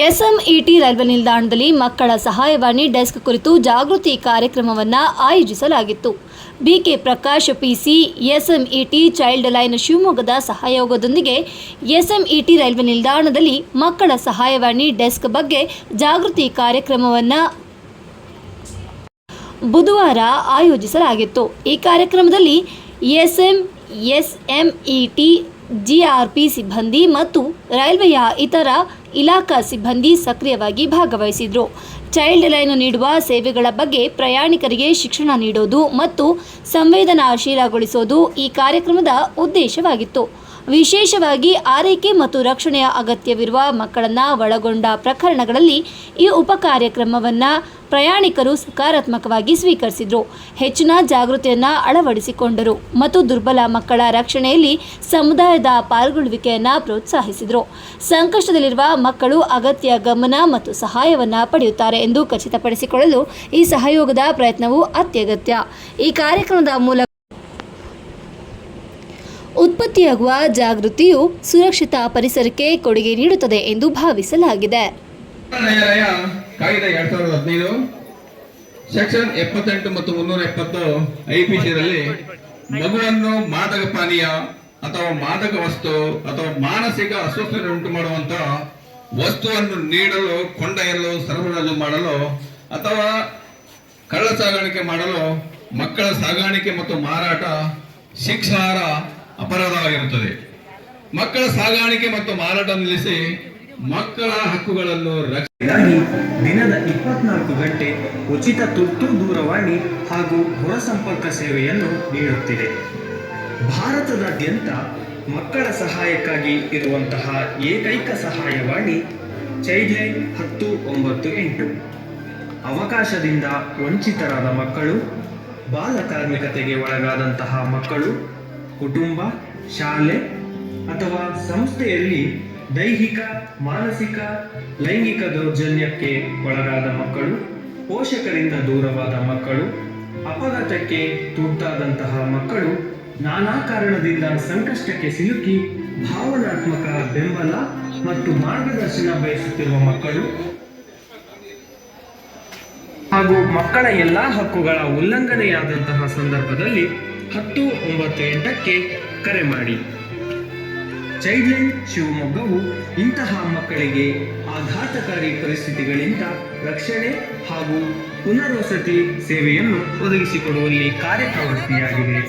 ಎಸ್ಎಂಇಟಿ railway ನಿಲ್ದಾಣದಲ್ಲಿ ಮಕ್ಕಳ ಸಹಾಯವಾಣಿ ಡೆಸ್ಕ್ ಕುರಿತು ಜಾಗೃತಿ ಕಾರ್ಯಕ್ರಮವನ್ನು ಆಯೋಜಿಸಲಾಗಿತ್ತು. BK Prakash PC, SMET child line ಶಿವಮೊಗ್ಗದ ಸಹಯೋಗದೊಂದಿಗೆ ಎಸ್ಎಂಇಟಿ ರೈಲ್ವೆ ನಿಲ್ದಾಣದಲ್ಲಿ ಮಕ್ಕಳ ಸಹಾಯವಾಣಿ ಡೆಸ್ಕ್ ಬಗ್ಗೆ ಜಾಗೃತಿ ಕಾರ್ಯಕ್ರಮವನ್ನು ಬುಧವಾರ ಆಯೋಜಿಸಲಾಗಿತ್ತು. ಈ ಕಾರ್ಯಕ್ರಮದಲ್ಲಿ ಎಸ್ಎಂ, ಎಸ್ಎಂಇಟಿ, ಜಿಆರ್ಪಿ ಸಿಬ್ಬಂದಿ ಮತ್ತು ರೈಲ್ವೆಯ ಇತರ ಇಲಾಖಾ ಸಿಬ್ಬಂದಿ ಸಕ್ರಿಯವಾಗಿ ಭಾಗವಹಿಸಿದರು. ಚೈಲ್ಡ್ ಲೈನ್ ನೀಡುವ ಸೇವೆಗಳ ಬಗ್ಗೆ ಪ್ರಯಾಣಿಕರಿಗೆ ಶಿಕ್ಷಣ ನೀಡೋದು ಮತ್ತು ಸಂವೇದನಾಶೀಲಗೊಳಿಸೋದು ಈ ಕಾರ್ಯಕ್ರಮದ ಉದ್ದೇಶವಾಗಿತ್ತು. ವಿಶೇಷವಾಗಿ ಆರೈಕೆ ಮತ್ತು ರಕ್ಷಣೆಯ ಅಗತ್ಯವಿರುವ ಮಕ್ಕಳನ್ನು ಒಳಗೊಂಡ ಪ್ರಕರಣಗಳಲ್ಲಿ ಈ ಉಪ ಕಾರ್ಯಕ್ರಮವನ್ನು ಪ್ರಯಾಣಿಕರು ಸಕಾರಾತ್ಮಕವಾಗಿ ಸ್ವೀಕರಿಸಿದರು. ಹೆಚ್ಚಿನ ಜಾಗೃತಿಯನ್ನು ಅಳವಡಿಸಿಕೊಂಡರು. ಮತ್ತು ದುರ್ಬಲ ಮಕ್ಕಳ ರಕ್ಷಣೆಯಲ್ಲಿ ಸಮುದಾಯದ ಪಾಲ್ಗೊಳ್ಳುವಿಕೆಯನ್ನು ಪ್ರೋತ್ಸಾಹಿಸಿದರು. ಸಂಕಷ್ಟದಲ್ಲಿರುವ ಮಕ್ಕಳು ಅಗತ್ಯ ಗಮನ ಮತ್ತು ಸಹಾಯವನ್ನು ಪಡೆಯುತ್ತಾರೆ ಎಂದು ಖಚಿತಪಡಿಸಿಕೊಳ್ಳಲು ಈ ಸಹಯೋಗದ ಪ್ರಯತ್ನವು ಅತ್ಯಗತ್ಯ. ಈ ಕಾರ್ಯಕ್ರಮದ ಮೂಲಕ ಉತ್ಪತ್ತಿಯಾಗುವ ಜಾಗೃತಿಯು ಸುರಕ್ಷಿತ ಪರಿಸರಕ್ಕೆ ಕೊಡುಗೆ ನೀಡುತ್ತದೆ ಎಂದು ಭಾವಿಸಲಾಗಿದೆ. ನ್ಯಾಯಾಲಯ ಕಾಯ್ದೆ ಎರಡ್ ಸಾವಿರದ ಹದಿನೈದು, ಸೆಕ್ಷನ್ ಎಪ್ಪತ್ತೆಂಟು ಮತ್ತು ಮುನ್ನೂರ ಎಪ್ಪತ್ತು ಐಪಿಸಿಯಲ್ಲಿ ಮಗುವನ್ನು ಮಾದಕ ಪಾನೀಯ ಅಥವಾ ಮಾದಕ ವಸ್ತು ಅಥವಾ ಮಾನಸಿಕ ಅಸ್ವಸ್ಥತೆ ಉಂಟು ಮಾಡುವಂತ ವಸ್ತುವನ್ನು ನೀಡಲು, ಕೊಂಡೊಯ್ಯಲು, ಸರಬರಾಜು ಮಾಡಲು ಅಥವಾ ಕಳ್ಳ ಸಾಗಾಣಿಕೆ ಮಾಡಲು ಮಕ್ಕಳ ಸಾಗಾಣಿಕೆ ಮತ್ತು ಮಾರಾಟ ಶಿಕ್ಷಾರ ಅಪರಾಧವಾಗಿರುತ್ತದೆ. ಮಕ್ಕಳ ಸಾಗಾಣಿಕೆ ಮತ್ತು ಮಾರಾಟ ನಿಲ್ಲಿಸಿ ಮಕ್ಕಳ ಹಕ್ಕುಗಳನ್ನು ರಕ್ಷ ದಿನದ ಇಪ್ಪತ್ನಾಲ್ಕು ಗಂಟೆ ಉಚಿತ ತುರ್ತು ದೂರವಾಣಿ ಹಾಗೂ ಹೊರಸಂಪರ್ಕ ಸೇವೆಯನ್ನು ನೀಡುತ್ತಿದೆ. ಭಾರತದಾದ್ಯಂತ ಮಕ್ಕಳ ಸಹಾಯಕ್ಕಾಗಿ ಇರುವಂತಹ ಏಕೈಕ ಸಹಾಯವಾಣಿ ಚೈಲ್ಡ್ಲೈನ್ ಹತ್ತು ಒಂಬತ್ತು ಎಂಟು. ಅವಕಾಶದಿಂದ ವಂಚಿತರಾದ ಮಕ್ಕಳು, ಬಾಲ ಕಾರ್ಮಿಕತೆಗೆ ಒಳಗಾದಂತಹ ಮಕ್ಕಳು, ಕುಟುಂಬ, ಶಾಲೆ ಅಥವಾ ಸಂಸ್ಥೆಯಲ್ಲಿ ದೈಹಿಕ, ಮಾನಸಿಕ, ಲೈಂಗಿಕ ದೌರ್ಜನ್ಯಕ್ಕೆ ಒಳಗಾದ ಮಕ್ಕಳು, ಪೋಷಕರಿಂದ ದೂರವಾದ ಮಕ್ಕಳು, ಅಪಘಾತಕ್ಕೆ ತುರ್ತಾದಂತಹ ಮಕ್ಕಳು ನಾನಾ ಕಾರಣದಿಂದ ಸಂಕಷ್ಟಕ್ಕೆ ಸಿಲುಕಿ ಭಾವನಾತ್ಮಕ ಬೆಂಬಲ ಮತ್ತು ಮಾರ್ಗದರ್ಶನ ಬಯಸುತ್ತಿರುವ ಮಕ್ಕಳು ಹಾಗೂ ಮಕ್ಕಳ ಎಲ್ಲಾ ಹಕ್ಕುಗಳ ಉಲ್ಲಂಘನೆಯಾದಂತಹ ಸಂದರ್ಭದಲ್ಲಿ ಹತ್ತು ಒಂಬತ್ತು ಎಂಟಕ್ಕೆ ಕರೆ ಮಾಡಿ. ಚೈಲ್ಡ್ಲೈನ್ ಶಿವಮೊಗ್ಗವು ಇಂತಹ ಮಕ್ಕಳಿಗೆ ಆಘಾತಕಾರಿ ಪರಿಸ್ಥಿತಿಗಳಿಂದ ರಕ್ಷಣೆ ಹಾಗೂ ಪುನರ್ವಸತಿ ಸೇವೆಯನ್ನು ಒದಗಿಸಿಕೊಡುವಲ್ಲಿ ಕಾರ್ಯಪ್ರವೃತ್ತಿಯಾಗಿದೆ.